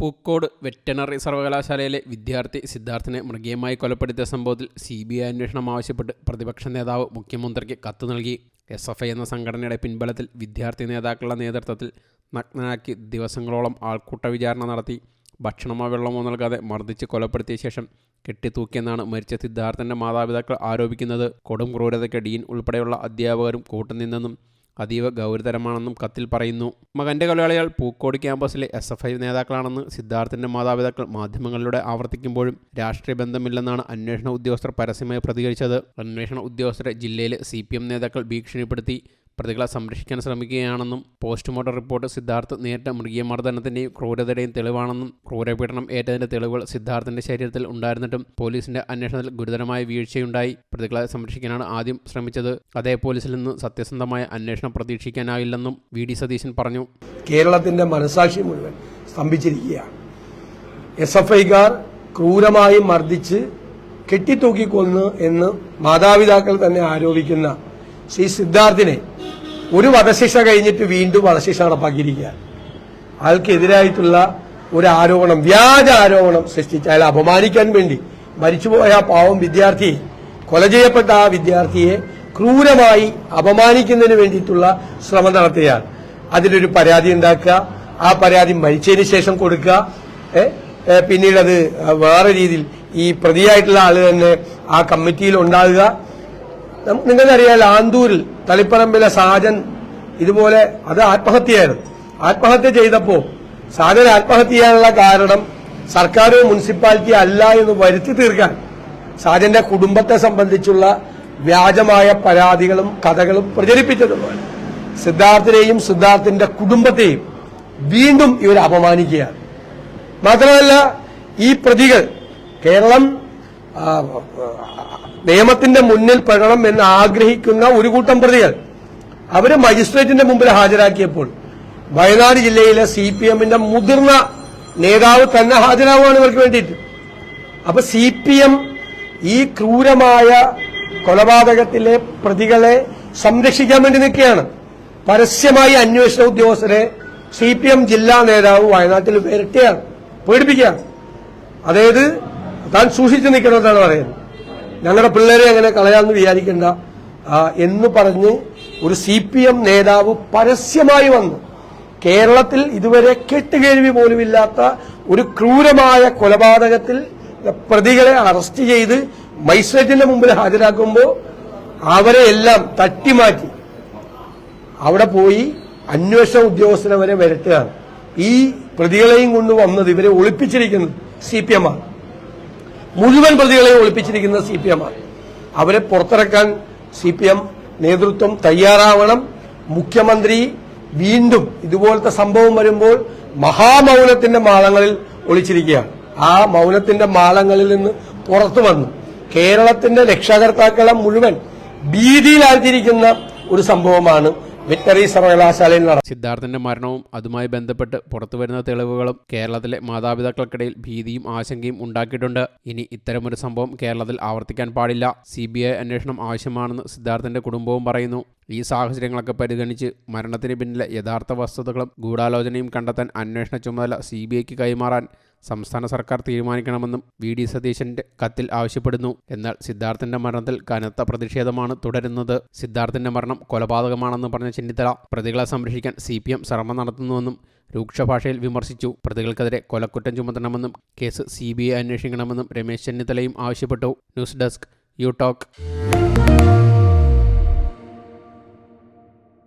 Pookode veterinary സർവകലാശാലയിലെ വിദ്യാർത്ഥി സിദ്ധാർത്ഥിനെ മൃഗീയമായി കൊലപ്പെടുത്തിയ സംഭവത്തിൽ സി ബി ഐ അന്വേഷണം ആവശ്യപ്പെട്ട് പ്രതിപക്ഷ നേതാവ് മുഖ്യമന്ത്രിക്ക് കത്ത് നൽകി. എസ് എഫ് ഐ എന്ന സംഘടനയുടെ പിൻബലത്തിൽ വിദ്യാർത്ഥി നേതാക്കളുടെ നേതൃത്വത്തിൽ നഗ്നനാക്കി ദിവസങ്ങളോളം ആൾക്കൂട്ട വിചാരണ നടത്തി. ഭക്ഷണമോ വെള്ളമോ നൽകാതെ മർദ്ദിച്ച് കൊലപ്പെടുത്തിയ ശേഷം കെട്ടിത്തൂക്കിയെന്നാണ് മരിച്ച സിദ്ധാർത്ഥന്റെ മാതാപിതാക്കൾ ആരോപിക്കുന്നത്. കൊടും ക്രൂരതയ്ക്ക് ഡീൻ ഉൾപ്പെടെയുള്ള അധ്യാപകരും കൂട്ടുനിന്നെന്നും അതീവ ഗൗരതരമാണെന്നും കത്തിൽ പറയുന്നു. മകന്റെ കൊലയാളികൾ പൂക്കോട് ക്യാമ്പസിലെ എസ് എഫ് ഐ നേതാക്കളാണെന്ന് സിദ്ധാർത്ഥിന്റെ മാതാപിതാക്കൾ മാധ്യമങ്ങളിലൂടെ ആവർത്തിക്കുമ്പോഴും രാഷ്ട്രീയ ബന്ധമില്ലെന്നാണ് അന്വേഷണ ഉദ്യോഗസ്ഥർ പരസ്യമായി പ്രതികരിച്ചത്. അന്വേഷണ ഉദ്യോഗസ്ഥരെ ജില്ലയിലെ സി നേതാക്കൾ ഭീഷണിപ്പെടുത്തി. പ്രതികളെ സംരക്ഷിക്കാൻ ശ്രമിക്കുകയാണെന്നും പോസ്റ്റ്മോർട്ടം റിപ്പോർട്ട് സിദ്ധാർത്ഥ് നേരിട്ട മൃഗീയമർദ്ദനത്തിന്റെയും ക്രൂരതയുടെയും തെളിവാണെന്നും ക്രൂരപീഡനം ഏറ്റതിന്റെ തെളിവുകൾ സിദ്ധാർത്ഥിന്റെ ശരീരത്തിൽ ഉണ്ടായിരുന്നിട്ടും പോലീസിന്റെ അന്വേഷണത്തിൽ ഗുരുതരമായ വീഴ്ചയുണ്ടായി. പ്രതികളെ സംരക്ഷിക്കാനാണ് ആദ്യം ശ്രമിച്ചത്. അതേ പോലീസിൽ നിന്ന് സത്യസന്ധമായ അന്വേഷണം പ്രതീക്ഷിക്കാനാവില്ലെന്നും വി ഡി സതീശൻ പറഞ്ഞു. കേരളത്തിന്റെ മനസാക്ഷി മുഴുവൻ സ്തംഭിച്ചിരിക്കുകയാണ്. എസ് എഫ് ഐക്കാർ ക്രൂരമായി മർദ്ദിച്ച് കെട്ടിത്തൂക്കിക്കൊന്ന് എന്ന് മാതാപിതാക്കൾ തന്നെ ആരോപിക്കുന്ന ശ്രീ സിദ്ധാർത്ഥിനെ ഒരു വധശിക്ഷ കഴിഞ്ഞിട്ട് വീണ്ടും വധശിക്ഷ നടപ്പാക്കിയിരിക്കുക അയാൾക്കെതിരായിട്ടുള്ള ഒരു ആരോപണം വ്യാജ ആരോപണം സൃഷ്ടിച്ച് അയാളെ അപമാനിക്കാൻ വേണ്ടി മരിച്ചുപോയ പാവം വിദ്യാർത്ഥിയെ കൊല ചെയ്യപ്പെട്ട ആ വിദ്യാർത്ഥിയെ ക്രൂരമായി അപമാനിക്കുന്നതിന് വേണ്ടിയിട്ടുള്ള ശ്രമം നടത്തുകയാണ്. അതിലൊരു പരാതി ഉണ്ടാക്കുക ആ പരാതി മരിച്ചതിന് ശേഷം കൊടുക്കുക പിന്നീട് അത് വേറെ രീതിയിൽ ഈ പ്രതിയായിട്ടുള്ള ആൾ തന്നെ ആ കമ്മിറ്റിയിൽ ഉണ്ടാകുക നിങ്ങൾക്കറിയാം ആന്തൂരിൽ തളിപ്പറമ്പിലെ സാജൻ ഇതുപോലെ അത് ആത്മഹത്യയായിരുന്നു. ആത്മഹത്യ ചെയ്തപ്പോ സാജൻ ആത്മഹത്യ ചെയ്യാനുള്ള കാരണം സർക്കാരോ മുനിസിപ്പാലിറ്റി അല്ല എന്ന് വരുത്തി തീർക്കാൻ സാജന്റെ കുടുംബത്തെ സംബന്ധിച്ചുള്ള വ്യാജമായ പരാതികളും കഥകളും പ്രചരിപ്പിച്ചതുപോലെ സിദ്ധാർത്ഥിനെയും സിദ്ധാർത്ഥിന്റെ കുടുംബത്തെയും വീണ്ടും ഇവർ അപമാനിക്കുകയാണ്. മാത്രമല്ല ഈ പ്രതികൾ കേരളം നിയമത്തിന്റെ മുന്നിൽ പെടണം എന്ന് ആഗ്രഹിക്കുന്ന ഒരു കൂട്ടം പ്രതികൾ. അവരെ മജിസ്ട്രേറ്റിന്റെ മുമ്പിൽ ഹാജരാക്കിയപ്പോൾ വയനാട് ജില്ലയിലെ സി പി എമ്മിന്റെ മുതിർന്ന നേതാവ് തന്നെ ഹാജരാവുകയാണ് ഇവർക്ക് വേണ്ടിയിട്ട്. അപ്പൊ സി പി എം ഈ ക്രൂരമായ കൊലപാതകത്തിലെ പ്രതികളെ സംരക്ഷിക്കാൻ വേണ്ടി നിൽക്കുകയാണ്. പരസ്യമായി അന്വേഷണ ഉദ്യോഗസ്ഥരെ സി പി എം ജില്ലാ നേതാവ് വയനാട്ടിൽ വിരട്ടുകയാണ് പേടിപ്പിക്കുകയാണ്. അതായത് താൻ സൂക്ഷിച്ചു നിൽക്കണമെന്നാണ് പറയുന്നത്. ഞങ്ങളുടെ പിള്ളേരെ അങ്ങനെ കളയാമെന്ന് വിചാരിക്കേണ്ട. എന്ന് പറഞ്ഞ് ഒരു സി പി എം നേതാവ് പരസ്യമായി വന്നു. കേരളത്തിൽ ഇതുവരെ കെട്ടുകേഴ്വി പോലുമില്ലാത്ത ഒരു ക്രൂരമായ കൊലപാതകത്തിൽ പ്രതികളെ അറസ്റ്റ് ചെയ്ത് മജിസ്ട്രേറ്റിന്റെ മുമ്പിൽ ഹാജരാക്കുമ്പോൾ അവരെ എല്ലാം തട്ടിമാറ്റി. അവിടെ പോയി അന്വേഷണ ഉദ്യോഗസ്ഥനെ വരെ വരട്ടുകയാണ്. ഈ പ്രതികളെയും കൊണ്ട് വന്നത് ഇവരെ ഒളിപ്പിച്ചിരിക്കുന്നത് സി പി എം ആണ്. മുഴുവൻ പ്രതികളെ ഒളിപ്പിച്ചിരിക്കുന്ന സി പി എം ആണ്. അവരെ പുറത്തിറക്കാൻ സി പി എം നേതൃത്വം തയ്യാറാവണം. മുഖ്യമന്ത്രി വീണ്ടും ഇതുപോലത്തെ സംഭവം വരുമ്പോൾ മഹാമൗനത്തിന്റെ മാളങ്ങളിൽ ഒളിച്ചിരിക്കുകയാണ്. ആ മൗനത്തിന്റെ മാളങ്ങളിൽ നിന്ന് പുറത്തു വന്നു. കേരളത്തിന്റെ രക്ഷാകർത്താക്കളെ മുഴുവൻ ഭീതിയിലാഴ്ത്തിയിരിക്കുന്ന ഒരു സംഭവമാണ് വെറ്ററി സർവകലാശാലയിൽ നടന്ന സിദ്ധാർത്ഥന്റെ മരണവും അതുമായി ബന്ധപ്പെട്ട് പുറത്തുവരുന്ന തെളിവുകളും കേരളത്തിലെ മാതാപിതാക്കൾക്കിടയിൽ ഭീതിയും ആശങ്കയും ഉണ്ടാക്കിയിട്ടുണ്ട്. ഇനി ഇത്തരമൊരു സംഭവം കേരളത്തിൽ ആവർത്തിക്കാൻ പാടില്ല. സി ബി ഐ അന്വേഷണം ആവശ്യമാണെന്ന് സിദ്ധാർത്ഥന്റെ കുടുംബവും പറയുന്നു. ഈ സാഹചര്യങ്ങളൊക്കെ പരിഗണിച്ച് മരണത്തിന് പിന്നിലെ യഥാർത്ഥ വസ്തുതകളും ഗൂഢാലോചനയും കണ്ടെത്താൻ അന്വേഷണ ചുമതല സി ബി ഐക്ക് കൈമാറാൻ സംസ്ഥാന സർക്കാർ തീരുമാനിക്കണമെന്നും വി ഡി സതീശന്റെ കത്തിൽ ആവശ്യപ്പെടുന്നു. എന്നാൽ സിദ്ധാർത്ഥന്റെ മരണത്തിൽ കനത്ത പ്രതിഷേധമാണ് തുടരുന്നത്. സിദ്ധാർത്ഥന്റെ മരണം കൊലപാതകമാണെന്ന് പറഞ്ഞ ചെന്നിത്തല പ്രതികളെ സംരക്ഷിക്കാൻ സി പി എം ശ്രമം നടത്തുന്നുവെന്നും രൂക്ഷ ഭാഷയിൽ വിമർശിച്ചു. പ്രതികൾക്കെതിരെ കൊലക്കുറ്റം ചുമത്തണമെന്നും കേസ് സി ബി ഐ അന്വേഷിക്കണമെന്നും രമേശ് ചെന്നിത്തലയും ആവശ്യപ്പെട്ടു. News desk you talk.